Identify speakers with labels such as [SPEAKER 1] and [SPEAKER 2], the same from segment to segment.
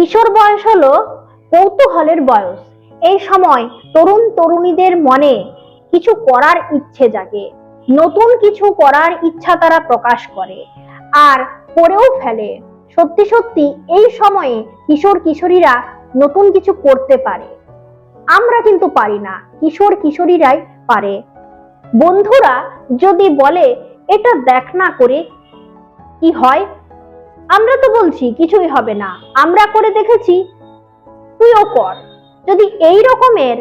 [SPEAKER 1] কিশোর বয়স হলো কৌতূহলের বয়স। এই সময় তরুণ তরুণীদের মনে কিছু করার ইচ্ছে জাগে। নতুন কিছু করার ইচ্ছা তারা প্রকাশ করে আর করেও ফেলে। সত্যি সত্যি এই সময়ে কিশোর কিশোরীরা নতুন কিছু করতে পারে। আমরা কিন্তু পারি না, কিশোর কিশোরীরাই পারে। বন্ধুরা যদি বলে, এটা দেখ না করে কি হয়? আমরা তো বলছি কিছুই হবে না। আমরা করে দেখেছি, তুইও কর। যদি এই রকমের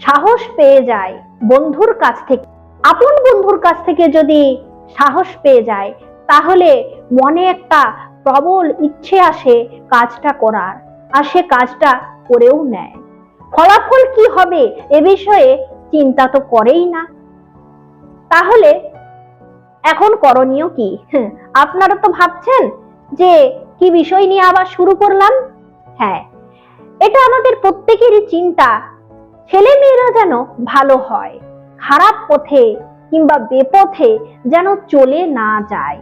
[SPEAKER 1] সাহস পেয়ে যায় বন্ধুর কাছ থেকে, আপন বন্ধুর কাছ থেকে যদি সাহস পেয়ে যায়, তাহলে মনে একটা প্রবল ইচ্ছে আসে কাজটা করার, আর সে কাজটা করেও নেয়। ফলাফল কি হবে এ বিষয়ে চিন্তা তো করেই না। তাহলে এখন করণীয় কি? আপনারা তো ভাবছেন যে কি বিষয় নিয়ে আবার শুরু করলাম? হ্যাঁ এটা আমাদের প্রত্যেকেরই চিন্তা। ছেলে মেয়েরা যেন ভালো হয়, খারাপ পথে কিংবা বেপথে যেন চলে না যায়।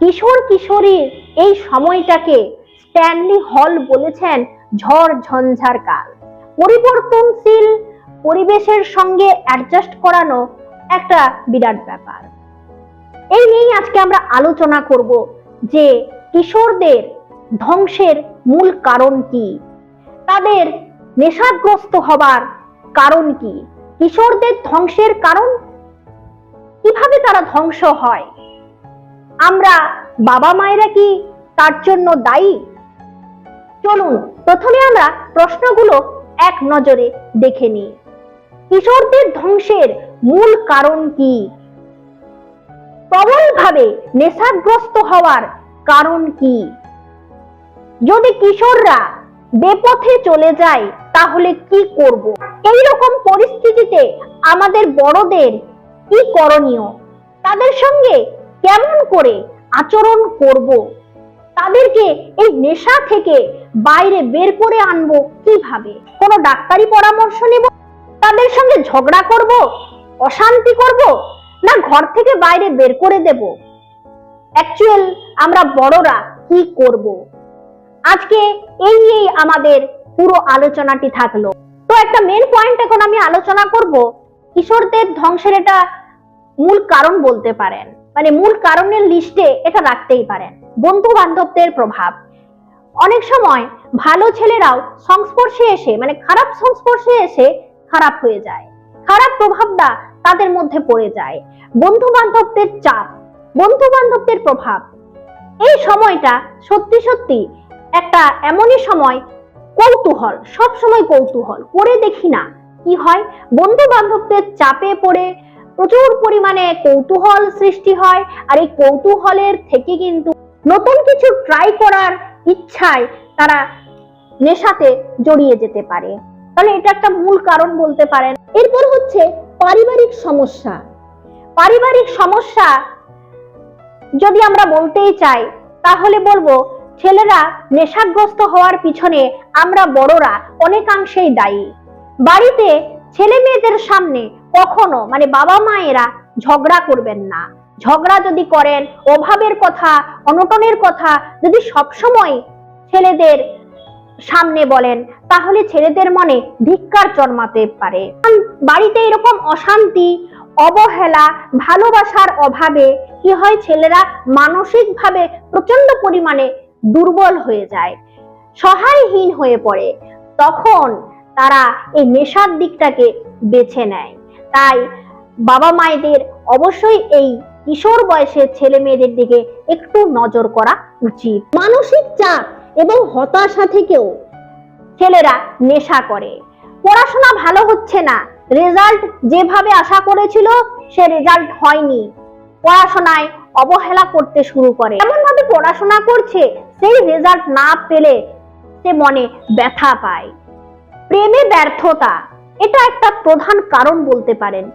[SPEAKER 1] কিশোর কিশোরীর এই সময়টাকে স্ট্যানলি হল বলেছেন ঝড় ঝঞ্ঝার কাল। পরিবর্তনশীল পরিবেশের সঙ্গে অ্যাডজাস্ট করানো একটা বিরাট ব্যাপার। এই নিয়েই আজকে আমরা আলোচনা করব যে কিশোরদের ধ্বংসের মূল কারণ কি? তাদের নেশাগ্রস্ত হবার কারণ কি? কিশোরদের ধ্বংসের কারণ? কীভাবে তারা ধ্বংস হয়? আমরা বাবা মায়েরা কি তার জন্য দায়ী? চলুন, প্রথমে আমরা প্রশ্নগুলো এক নজরে দেখে নিই। কিশোরদের ধ্বংসের মূল কারণ কি? প্রবলভাবে নেশাগ্রস্ত হওয়ার কারণ কি? যদি কিশোররা বেপথে চলে যায়, তাহলে কি করব? এই রকম পরিস্থিতিতে আমাদের বড়দের কি করণীয়? তাদের সঙ্গে কেমন করে আচরণ করব? তাদেরকে এই নেশা থেকে বাইরে বের করে আনব কীভাবে? কোনো ডাক্তারি পরামর্শ নেব? তাদের সঙ্গে ঝগড়া করব? অশান্তি করব? না ঘর থেকে বাইরে বের করে দেব। অ্যাকচুয়াল আমরা বড়রা কি করব? আজকে এই নিয়েই আমাদের পুরো আলোচনাটি থাকল। তো একটা মেন পয়েন্ট এখন আমি আলোচনা করব, কিশোরদের ধ্বংসের এটা মূল কারণ বলতে পারেন। মানে মূল কারণের লিস্টে এটা রাখতেই পারেন। বন্ধু বান্ধবদের প্রভাব। অনেক সময় ভালো ছেলেরাও সংস্পর্শে এসে মানে খারাপ সংস্পর্শে এসে খারাপ হয়ে যায়। খারাপ প্রভাবটা তাদের মধ্যে পড়ে যায়। বন্ধু বান্ধবদের চাপ বন্ধু বান্ধবদের প্রভাব। এই সময়টা সত্যি সত্যি একটা এমনই সময়, কৌতূহল সব সময় কৌতূহল। করে দেখি না কি হয়। বন্ধু বান্ধবদের চাপে পড়ে প্রচুর পরিমাণে কৌতূহল সৃষ্টি হয় আর এই কৌতূহলের থেকে কিন্তু নতুন কিছু ট্রাই করার ইচ্ছায় তারা নেশাতে জড়িয়ে যেতে পারে। তাহলে এটা একটা মূল কারণ বলতে পারেন। এরপর হচ্ছে পারিবারিক সমস্যা। পারিবারিক সমস্যা যদি আমরা বলতেই চাই, তাহলে বলব ছেলেরা নেশাগ্রস্ত হওয়ার পিছনে আমরা বড়রা অনেকাংশেই দায়ী। বাড়িতে ছেলে মেয়েদের সামনে কখনো মানে বাবা মায়েরা ঝগড়া করবেন না। ঝগড়া যদি করেন, অভাবের কথা, অনটনের কথা যদি সবসময় ছেলেদের সামনে বলেন, তাহলে ছেলেদের মনে ধিক্কার জন্মাতে পারে। বাড়িতে এরকম অশান্তি, অবহেলা, ভালোবাসার অভাবে কি হয় ছেলেরা মানসিকভাবে প্রচণ্ড পরিমাণে দুর্বল হয়ে যায়, সহায়হীন হয়ে পড়ে। তখন তারা এই নেশার দিকটাকে বেছে নেয়। তাই বাবা মায়েদের অবশ্যই এই কিশোর বয়সের ছেলে মেয়েদের দিকে একটু নজর করা উচিত। মানসিক চাপ এবং হতাশা থেকেও ছেলেরা নেশা করে। পড়াশোনা ভালো হচ্ছে না। রেজাল্ট যেভাবে আশা করেছিল, সে রেজাল্ট হয়নি। পড়াশোনায় অবহেলা করতে শুরু করে। এমন ভাবে পড়াশোনা করছে, সেই রেজাল্ট না পেলে সে মনে ব্যথা পায়। প্রেমে ব্যর্থতা, এটা একটা প্রধান কারণ বলতে পারেন।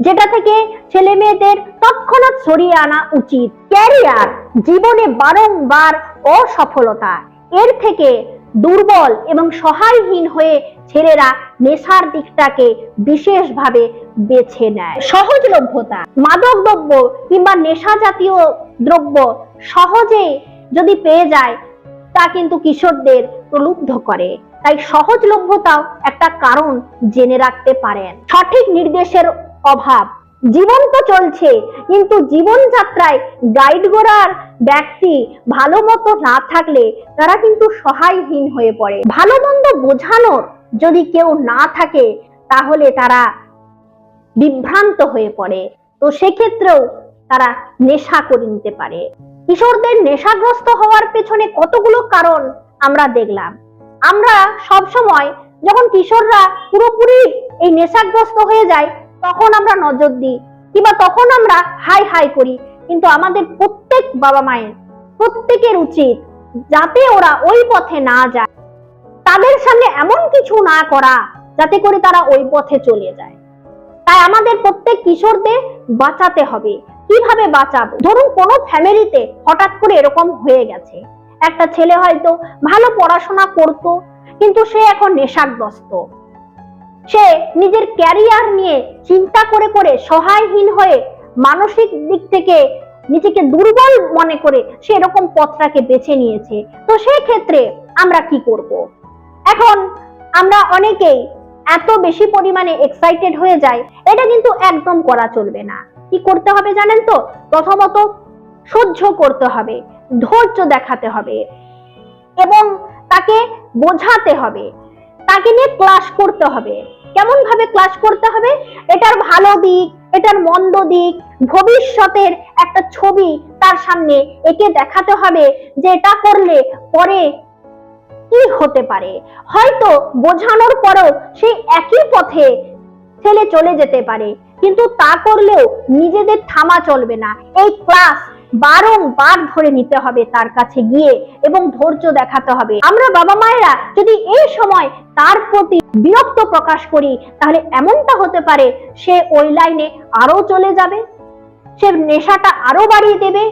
[SPEAKER 1] যেটা থেকে ছেলে মেয়েদের তৎক্ষণাৎ সরিয়ে আনা উচিত। ক্যারিয়ার, জীবনে বারংবার অসফলতা, এর থেকে দুর্বল এবং সহায়হীন হয়ে ছেলেরা নেশার দিকটাকে বিশেষভাবে বেছে নেয়। সহজলভ্যতা মাদক দ্রব্য কিংবা নেশা জাতীয় দ্রব্য সহজে যদি পেয়ে যায়, তা কিন্তু কিশোরদের প্রলুব্ধ করে। তাই সহজলভ্যতাও একটা কারণ জেনে রাখতে পারেন। সঠিক নির্দেশের অভাব জীবন তো চলছে, কিন্তু জীবনযাত্রায় গাইড করার ব্যক্তি ভালো মতো না থাকলে তারা কিন্তু সহায়হীন হয়ে পড়ে। ভালো মন্দ বোঝানোর যদি কেউ না থাকে, তাহলে তারা বিভ্রান্ত হয়ে পড়ে। তো সেক্ষেত্রেও তারা নেশা করে নিতে পারে। কিশোরদের নেশাগ্রস্ত হওয়ার পেছনে কতগুলো কারণ আমরা দেখলাম। আমরা সব সময় যখন কিশোররা পুরোপুরি এই নেশাগ্রস্ত হয়ে যায় তখন আমরা নজর দিই, কিংবা তখন আমরা হাই হাই করি। কিন্তু আমাদের প্রত্যেক বাবা মায়ের, প্রত্যেকের উচিত যাতে ওরা ওই পথে না যায়। তাদের সামনে এমন কিছু না করা, যাতে করে তারা ওই পথে চলে যায়। তাই আমাদের প্রত্যেক কিশোরদের বাঁচাতে হবে। কীভাবে বাঁচাবো? ধরুন কোনো ফ্যামিলিতে হঠাৎ করে এরকম হয়ে গেছে। একটা ছেলে হয়তো ভালো পড়াশোনা করত, কিন্তু সে এখন নেশাগ্রস্ত। সে নিজের ক্যারিয়ার নিয়ে চিন্তা করে করে সহায়হীন হয়ে মানসিক দিক থেকে নিজেকে দুর্বল মনে করে সে এরকম পথটাকে বেছে নিয়েছে। তো সেই ক্ষেত্রে আমরা কি করব? এখন আমরা অনেকেই এত বেশি পরিমাণে এক্সাইটেড হয়ে যায় এটা কিন্তু একদম করা চলবে না। কি করতে হবে জানেন তো? প্রথমত সহ্য করতে হবে, ধৈর্য দেখাতে হবে এবং তাকে বোঝাতে হবে, তাকে নিয়ে ক্লাস করতে হবে। কেমন ভাবে ক্লাস করতে হবে? এটার ভালো দিক, এটার মন্দ দিক, ভবিষ্যতের একটা ছবি তার সামনে একে দেখাতে হবে যে এটা করলে পরে কি হতে পারে। হয়তো বোঝানোর পরেও সেই একই পথে ছেলে চলে যেতে পারে, কিন্তু তা করলেও নিজেদের থামা চলবে না। এই ক্লাস বারংবার ধরে নিতে হবে তার কাছে গিয়ে এবং ধৈর্য দেখাতে হবে। আমরা বাবা মায়েরা যদি এই সময় তার প্রতি বিরক্ত প্রকাশ করি, তাহলে এমনটা হতে পারে, সে ওই লাইনে আরও চলে যাবে, সে নেশাটা আরও বাড়িয়ে দেবে,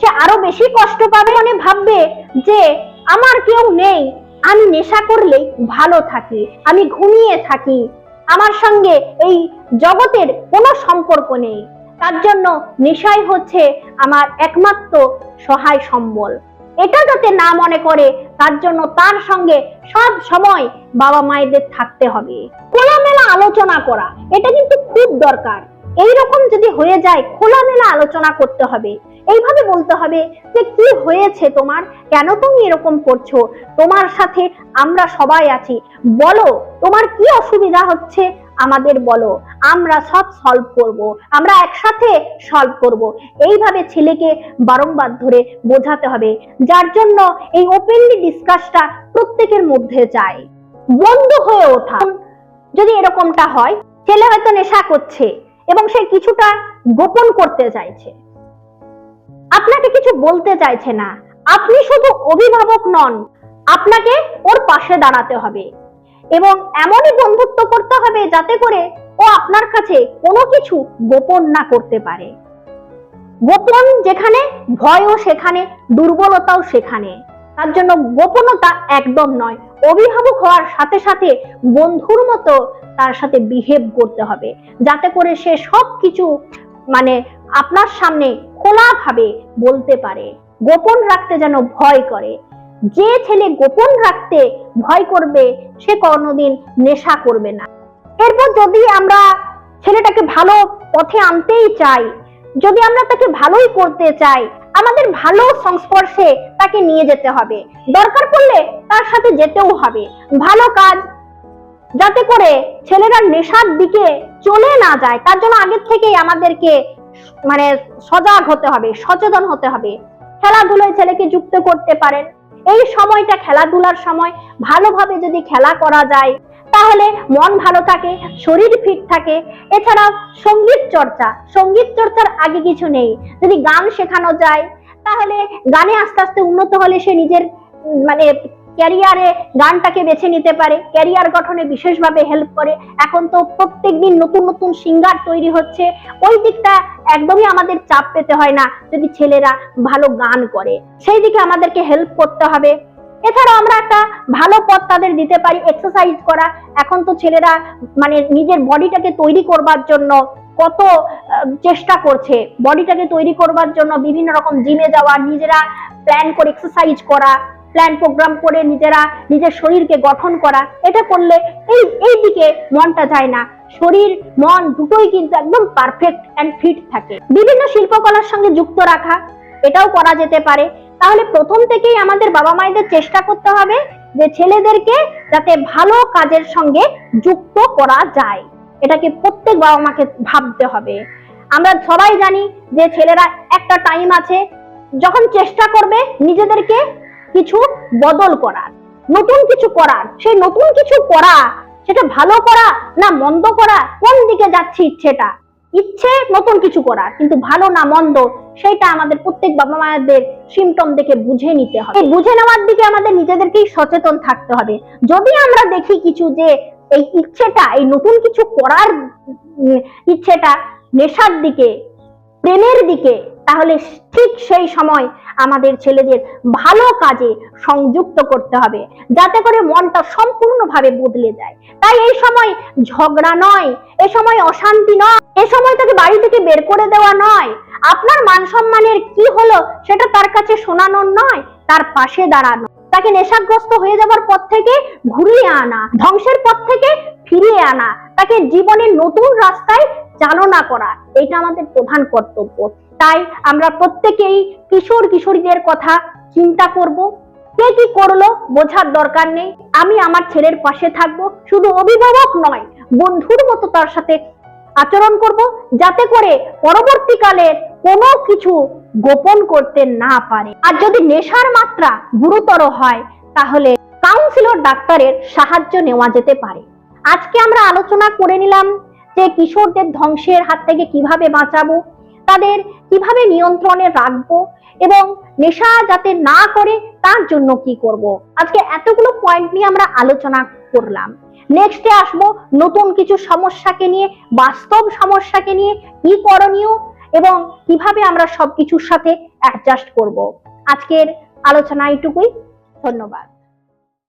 [SPEAKER 1] সে আরও বেশি কষ্ট পাবে। মানে ভাববে যে, আমার কেউ নেই, আমি নেশা করলেই ভালো থাকি, আমি ঘুমিয়ে থাকি, আমার সঙ্গে এই জগতের কোনো সম্পর্ক নেই। তার জন্য নেশাই হচ্ছে আমার একমাত্র সহায় সম্বল। এটা যাতে না মনে করে, তার জন্য তার সঙ্গে সব সময় বাবা মায়েদের থাকতে হবে। খোলামেলা আলোচনা করা, এটা কিন্তু খুব দরকার। এই রকম যদি হয়ে যায়, খোলামেলা আলোচনা করতে হবে। এইভাবে বলতে হবে যে, কি হয়েছে তোমার? কেন তুমি এরকম করছ? তোমার সাথে আমরা সবাই আছি। বলো, তোমার কি অসুবিধা হচ্ছে? আমাদের বলো, আমরা সব সলভ করব, আমরা একসাথে সলভ করব। এইভাবে ছেলেকে বারংবার ধরে বোঝাতে হবে, যার জন্য এই ওপেনলি ডিসকাসটা প্রত্যেকের মধ্যে যায়। বন্ধু হয়ে ওঠা। যদি এরকমটা হয়, ছেলে হয়তো নেশা করছে এবং সে কিছুটা গোপন করতে চাইছে। আপনাকে কিছু বলতে চাইছে না। আপনি শুধু অভিভাবক নন, আপনাকে ওর পাশে দাঁড়াতে হবে। এবং এমনই বন্ধুত্ব করতে হবে যাতে করে ও আপনার কাছে কোনো কিছু গোপন না করতে পারে। গোপন যেখানে, ভয়ও সেখানে, দুর্বলতাও সেখানে। তার জন্য গোপনতা একদম নয়। অভিভাবক হওয়ার সাথে সাথে বন্ধুর মতো তার সাথে বিহেভ করতে হবে। যাতে করে সে সব কিছু মানে আপনার সামনে খোলাভাবে বলতে পারে। গোপন রাখতে যেন ভয় করে। যে ছেলে গোপন রাখতে ভয় করবে, সে কোনোদিন নেশা করবে না। এরপর যদি আমরা ছেলেটাকে ভালো পথে আনতেই চাই, যদি আমরা তাকে ভালোই করতে চাই, আমাদের ভালো সংস্পর্শে তাকে নিয়ে যেতে হবে। দরকার পড়লে তার সাথে যেতেও হবে। ভালো কাজ যাতে করে ছেলেরা নেশার দিকে চলে না যায়, তার জন্য আগের থেকেই আমাদেরকে মানে সজাগ হতে হবে, সচেতন হতে হবে। খেলাধুলোয় ছেলেকে যুক্ত করতে পারেন। এই সময়টা খেলাধুলার সময় ভালোভাবে যদি খেলা করা যায়, তাহলে মন ভালো থাকে, শরীর ফিট থাকে। এছাড়াও সংগীত চর্চা, সংগীত চর্চার আগে কিছু নেই। যদি গান শেখানো যায়, তাহলে গানে আস্তে আস্তে উন্নত হলে সে নিজের মানে ক্যারিয়ারে গানটাকে বেছে নিতে পারে, ক্যারিয়ার গঠনে বিশেষভাবে হেল্প করে। এখন তো প্রত্যেকদিন নতুন নতুন সিঙ্গার তৈরি হচ্ছে। ওই দিকটা একদমই আমাদের চাপ পেতে হয় না, যদি ছেলেরা ভালো গান করে। সেই দিকে আমাদেরকে হেল্প করতে হবে। এছাড়াও আমরা একটা ভালো পথ তাদের দিতে পারি এক্সারসাইজ করা। এখন তো ছেলেরা মানে নিজের বডিটাকে তৈরি করবার জন্য কত চেষ্টা করছে। বডিটাকে তৈরি করবার জন্য বিভিন্ন রকম জিমে যাওয়া, নিজেরা প্ল্যান করে এক্সারসাইজ করা। প্ল্যান প্রোগ্রাম করে নিজেরা নিজের শরীরকে গঠন করা, এটা করলে এই এই দিকে মনটা যায় না। শরীর, মন দুটোই কিন্তু একদম পারফেক্ট অ্যান্ড ফিট থাকে। বিভিন্ন শিল্পকলার সঙ্গে যুক্ত রাখা, এটাও করা যেতে পারে। তাহলে প্রথম থেকেই আমাদের বাবা মায়েদের চেষ্টা করতে হবে যে ছেলেদেরকে যাতে ভালো কাজের সঙ্গে যুক্ত করা যায়। এটাকে প্রত্যেক বাবা মাকে ভাবতে হবে। আমরা সবাই জানি যে ছেলেরা একটা টাইম আছে, যখন চেষ্টা করবে নিজেদেরকে কিছু বদল করার, নতুন কিছু করার, সেই নতুন কিছু করা, সেটা ভালো করা না মন্দ করা, কোন দিকে যাচ্ছে ইচ্ছেটা? ইচ্ছে নতুন কিছু করার, কিন্তু ভালো না মন্দ সেটা আমাদের প্রত্যেক বাবা মায়েদের সিমটম দেখে বুঝে নিতে হবে। বুঝে নেওয়ার দিকে আমাদের নিজেদেরকেই সচেতন থাকতে হবে। যদি আমরা দেখি কিছু যে এই ইচ্ছেটা, এই নতুন কিছু করার ইচ্ছেটা নেশার দিকে, প্রেমের দিকে তাহলে ঠিক সেই সময় আমাদের ছেলেদের ভালো কাজে সংযুক্ত করতে হবে। যাতে করে মনটা সম্পূর্ণভাবে বদলে যায়। তাই এই সময় ঝগড়া নয় এ সময় অশান্তি নয় এ সময় তাকে বাড়ি থেকে বের করে দেওয়া নয়। আপনার মান সম্মানের কি হলো সেটা তার কাছে শোনানোর নয়, তার পাশে দাঁড়ানো। তাকে নেশাগ্রস্ত হয়ে যাবার পর থেকে ঘুরিয়ে আনা, ধ্বংসের পথ থেকে ফিরিয়ে আনা, তাকে জীবনের নতুন রাস্তায় চালনা করা, এটা আমাদের প্রধান কর্তব্য। তাই আমরা প্রত্যেকেই কিশোর কিশোরীদের কথা চিন্তা করব। কে কি করল বোঝার দরকার নেই। আমি আমার ছেলের পাশে থাকব, শুধু অভিভাবক নয়, বন্ধুর মতো তার সাথে আচরণ করব, যাতে করে পরবর্তীকালে কোনো কিছু গোপন করতে না পারে। আর যদি নেশার মাত্রা গুরুতর হয়, তাহলে কাউন্সিলর ডাক্তারের সাহায্য নেওয়া যেতে পারে। আজকে আমরা আলোচনা করে নিলাম যে কিশোরদের ধ্বংসের হাত থেকে কীভাবে বাঁচাবো, তাদের কীভাবে নিয়ন্ত্রণে রাখব এবং নেশা যাতে না করে তার জন্য কি করব? আজকে এতগুলো পয়েন্ট নিয়ে আমরা আলোচনা করলাম। নেক্সটে আসব নতুন কিছু সমস্যাকে নিয়ে, বাস্তব সমস্যাকে নিয়ে কি করণীয় এবং কীভাবে আমরা সবকিছুর সাথে অ্যাডজাস্ট করব। আজকের আলোচনা এইটুকুই। ধন্যবাদ।